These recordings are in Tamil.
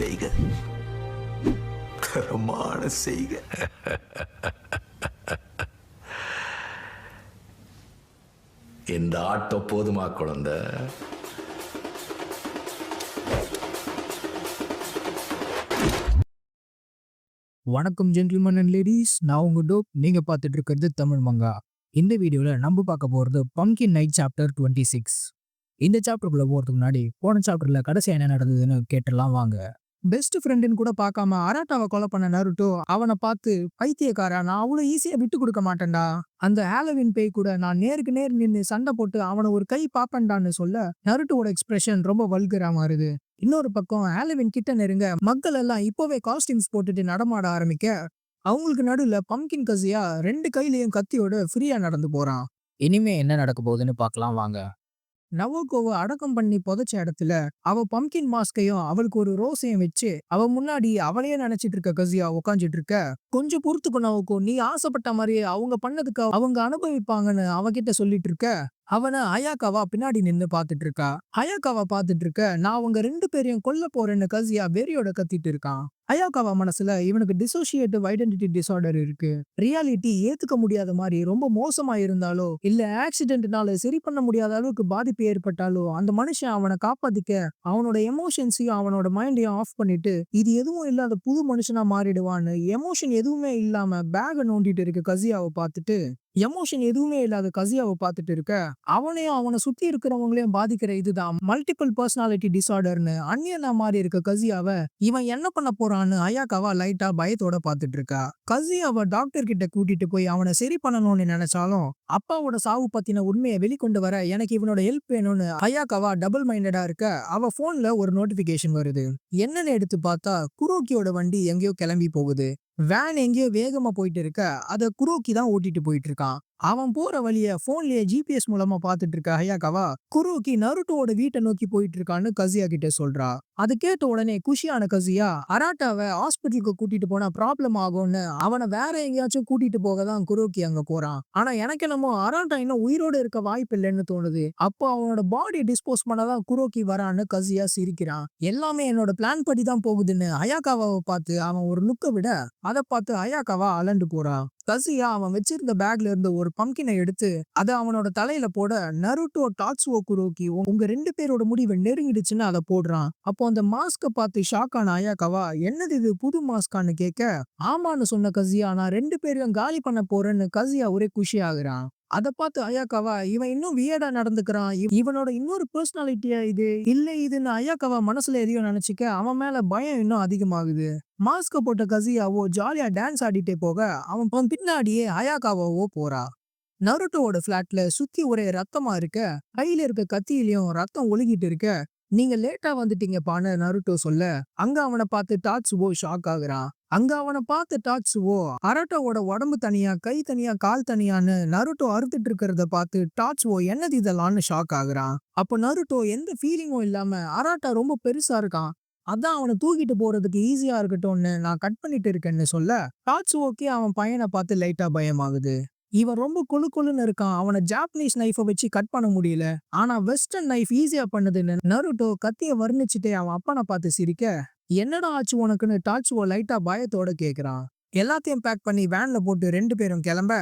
செய்க. தரமான செய்க. இந்த ஆட்டம் போதுமா குழந்தை? வணக்கம் ஜென்டில்மன் அண்ட் லேடிஸ் நான் உங்க டோப். நீங்க பார்த்துட்டு இருக்கிறது தமிழ் மங்கா. இந்த வீடியோல நம்ம பார்க்க போறது pumpkin night chapter twenty six இந்த சாப்டருக்குள்ளே போறதுக்கு முன்னாடி போன சாப்டர்ல கடைசி என்ன நடந்ததுன்னு கேட்டுலாம் வாங்க. பெஸ்ட் ஃப்ரெண்டுன்னு கூட பார்க்காம அராட்டாவை கொலை பண்ண நருட்டோ அவனை பார்த்து பைத்தியக்காரா நான் அவ்வளோ ஈஸியா விட்டு கொடுக்க மாட்டேன்டா. அந்த ஹாலோவின் பேய் கூட நான் நேருக்கு நேர் நின்று சண்டை போட்டு அவனை ஒரு கை பாப்பேன்டான்னு சொல்ல நருட்டோட எக்ஸ்பிரஷன் ரொம்ப வல்கரா மாறுது. இன்னொரு பக்கம் ஹாலோவின் கிட்ட நெருங்க மக்கள் எல்லாம் இப்போவே காஸ்டியூம்ஸ் போட்டுட்டு நடமாட ஆரம்பிக்க அவங்களுக்கு நடுவுல பம்கின் கசியா ரெண்டு கையிலையும் கத்தியோட ஃப்ரீயா நடந்து போறான். இனிமே என்ன நடக்க போகுதுன்னு பார்க்கலாம் வாங்க. நவோகோவை அடக்கம் பண்ணி புதைச்ச இடத்துல அவ பம்கின் மாஸ்கையும் அவளுக்கு ஒரு ரோஸையும் வச்சு அவ முன்னாடி அவளையே நினைச்சிட்டு இருக்க கசியா உக்காந்துட்டு இருக்க கொஞ்சம் பொறுத்துக்கும் நவோகோ நீ ஆசைப்பட்ட மாதிரியே அவங்க பண்ணதுக்கு அவங்க அனுபவிப்பாங்கன்னு அவகிட்ட சொல்லிட்டு இருக்க. அவனை அயாக்காவா பின்னாடி நின்று பார்த்துட்டு இருக்கா அயாக்காவா பார்த்துட்டு இருக்க நான் அவங்க ரெண்டு பேரையும் கொல்ல போறேன்னு கசியா வெறியோட கத்திட்டு இருக்கான். அயாக்காவா மனசுல இவனுக்கு டிசோசியேட்டிவ் ஐடென்டிட்டி டிசார்டர் இருக்கு. ரியாலிட்டி ஏத்துக்க முடியாத மாதிரி ரொம்ப மோசமா இருந்தாலோ இல்ல ஆக்சிடென்ட்னால சரி பண்ண முடியாத அளவுக்கு பாதிப்பு ஏற்பட்டாலோ அந்த மனுஷன் அவனை காப்பாத்திக்க அவனோட எமோஷன்ஸையும் அவனோட மைண்டையும் ஆஃப் பண்ணிட்டு இது எதுவும் இல்லாத புது மனுஷனா மாறிடுவான்னு எமோஷன் எதுவுமே இல்லாம பேக நோண்டிட்டு இருக்க கசியாவை பார்த்துட்டு எமோஷன் எதுவுமே இல்லாத கசியாவை பார்த்துட்டு இருக்க அவனையும் அவனை சுத்தி இருக்கிறவங்களையும் பாதிக்கிற இதுதான். மல்டிபிள் பர்சனாலிட்டி டிசார்டர்னு அந்நியனா மாறி இருக்க கசியாவை இவன் என்ன பண்ண போறான்னு அயாக்காவா லைட்டா பயத்தோட பார்த்துட்டு இருக்கா. கசியாவை டாக்டர் கிட்ட கூட்டிட்டு போய் அவனை சரி பண்ணணும்னு நினைச்சாலும் அப்பாவோட சாவு பத்தின உண்மையை வெளிக்கொண்டு வர எனக்கு இவனோட ஹெல்ப் வேணும்னு அயாக்காவா டபுள் மைண்டடா இருக்க அவ போன்ல ஒரு நோட்டிபிகேஷன் வருது. என்னன்னு எடுத்து பார்த்தா குரோக்கியோட வண்டி எங்கேயோ கிளம்பி போகுது. வேன் எங்கேயோ வேகமா போயிட்டு இருக்க அத குரோக்கி தான் ஓட்டிட்டு போயிட்டு இருக்கு. அவன் போற வழிய போன்லயே ஜிபிஎஸ் மூலமா பாத்துட்டு இருக்க ஹயாக்காவா குரோக்கி நருட்டோட வீட்டை நோக்கி போயிட்டு இருக்கான்னு கசியா கிட்ட சொல்றா. அது கேட்ட உடனே குஷியான கசியா அராட்டாவை ஹாஸ்பிட்டலுக்கு கூட்டிட்டு போனா ப்ராப்ளம் ஆகும்னு அவனை வேற எங்கேயாச்சும் கூட்டிட்டு போக தான் குரோக்கி அங்க போறான். ஆனா எனக்கு என்னமோ அராட்டா இன்னும் உயிரோட இருக்க வாய்ப்பு இல்லைன்னு தோணுது. அப்போ அவனோட பாடி டிஸ்போஸ் பண்ணதான் குரோக்கி வரான்னு கசியா சிரிக்கிறான். எல்லாமே என்னோட பிளான் படி தான் போகுதுன்னு அயாக்காவாவை பார்த்து அவன் ஒரு லுக்க விட அதை பார்த்து அயாக்காவா அலண்டு போறான் கசியா அவன் வச்சிருந்த பேக்ல இருந்து ஒரு பம்கினை எடுத்து அதை அவனோட தலையில போட நருட்டோ டாட்ஸுவோ குரோக்கி உங்க ரெண்டு பேரோட முடிவை நெருங்கிடுச்சுன்னு அதை போடுறான். அப்போ அந்த மாஸ்க பார்த்து ஷாக் ஆன அயாக்காவா என்னது இது புது மாஸ்கான்னு கேட்க? ஆமான்னு சொன்ன கசியா நான் ரெண்டு பேரையும் காலி பண்ண போறேன்னு கசியா ஒரே குஷி ஆகுறான் அதை பார்த்து அயாக்காவா இவன் இன்னும் வியடா நடந்துக்கிறான். இவனோட இன்னொரு பர்சனாலிட்டியா இது? இல்ல இதுன்னு அயாக்காவா மனசுல எதையோ நினைச்சுக்க அவன் மேல பயம் இன்னும் அதிகமாகுது. மாஸ்க போட்ட கசியாவோ ஜாலியா டான்ஸ் ஆடிட்டே போக அவன் பின்னாடியே அயாக்காவாவோ போறா. நருட்டோவோட ஃபிளாட்ல சுத்தி ஒரே ரத்தமா இருக்க? கையில இருக்க கத்தியிலயும் ரத்தம் ஒழுகிட்டு இருக்க? நீங்க லேட்டா வந்துட்டீங்கப்பான்னு நருட்டோ சொல்ல. அங்க அவனை பார்த்து டாட்சுவோ ஷாக் ஆகுறான். அங்க அவனை பார்த்து டாட்சுவோ அரட்டோவோட உடம்பு தனியா கை தனியா கால் தனியான்னு நருட்டோ அறுத்துட்டு இருக்கிறத பார்த்து ஓ என்னது இதெல்லாம்னு ஷாக் ஆகுறான். அப்ப நருட்டோ எந்த ஃபீலிங்கும் இல்லாம அராட்டா ரொம்ப பெருசா இருக்கான். அதான் அவனை தூக்கிட்டு போறதுக்கு ஈஸியா இருக்கட்டும்னு நான் கட் பண்ணிட்டு இருக்கேன்னு சொல்ல டாட்சுவோக்கே அவன் பையனை பார்த்து லைட்டா பயமாகுது. இவன் ரொம்ப கொழு கொழுன்னு இருக்கான். அவனை ஜாப்பனீஸ் நைஃபை வச்சு கட் பண்ண முடியல. ஆனா வெஸ்டர்ன் நைஃப் ஈஸியா பண்ணுதுன்னு நருட்டோ கத்திய வர்ணிச்சுட்டே அவன் அப்பனை பார்த்து சிரிக்க என்னடா ஆச்சு உனக்குன்னு? டாட்சுவோ லைட்டா பயத்தோட கேக்குறான். எல்லாத்தையும் பேக் பண்ணி வேன்ல போட்டு ரெண்டு பேரும் கிளம்ப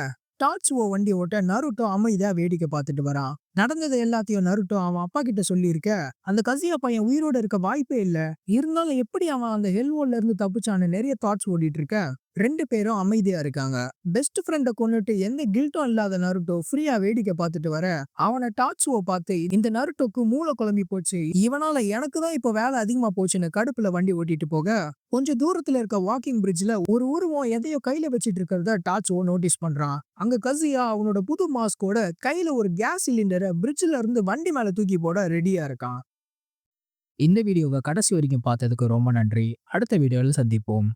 டாட்சுவோ வண்டி ஓட்ட நருட்டோ அமைதியா வேடிக்கை பார்த்துட்டு வரான். நடந்தது எல்லாத்தையும் நருட்டோ அவன் அப்பா கிட்ட சொல்லியிருக்க? அந்த கசியா பையன் உயிரோட இருக்க வாய்ப்பே இல்லை. இருந்தாலும் எப்படி அவன் அந்த ஹெல்வோல்ல இருந்து தப்பிச்சான்னு நிறைய தாட்ஸ் ஓடிட்டு இருக்க ரெண்டு பேரும் அமைதியா இருக்காங்க. பெஸ்ட் ஃப்ரெண்டை கொண்டுட்டு எந்த கில்ட்டும் இல்லாத நருட்டோ ஃப்ரீயா வேடிக்கை பார்த்துட்டு வர அவனை டாட்சுவோ பார்த்து இந்த நருட்டோக்கு மூளை குழம்பி போச்சு. இவனால எனக்கு தான் இப்போ வேலை அதிகமா போச்சுன்னு கடுப்புல வண்டி ஓட்டிட்டு போக கொஞ்சம் தூரத்துல இருக்க வாக்கிங் பிரிட்ஜ்ல ஒரு உருவம் எதையோ கையில வச்சிட்டு இருக்கிறத டாட்சுவோ நோட்டீஸ் பண்றான். அங்க கசியா அவனோட புது மாஸ்கோட கையில ஒரு கேஸ் சிலிண்டரை பிரிட்ஜ்ல இருந்து வண்டி மேல தூக்கி போட ரெடியா இருக்கான். இந்த வீடியோவை கடைசி வரைக்கும் பார்த்ததுக்கு ரொம்ப நன்றி. அடுத்த வீடியோவில் சந்திப்போம்.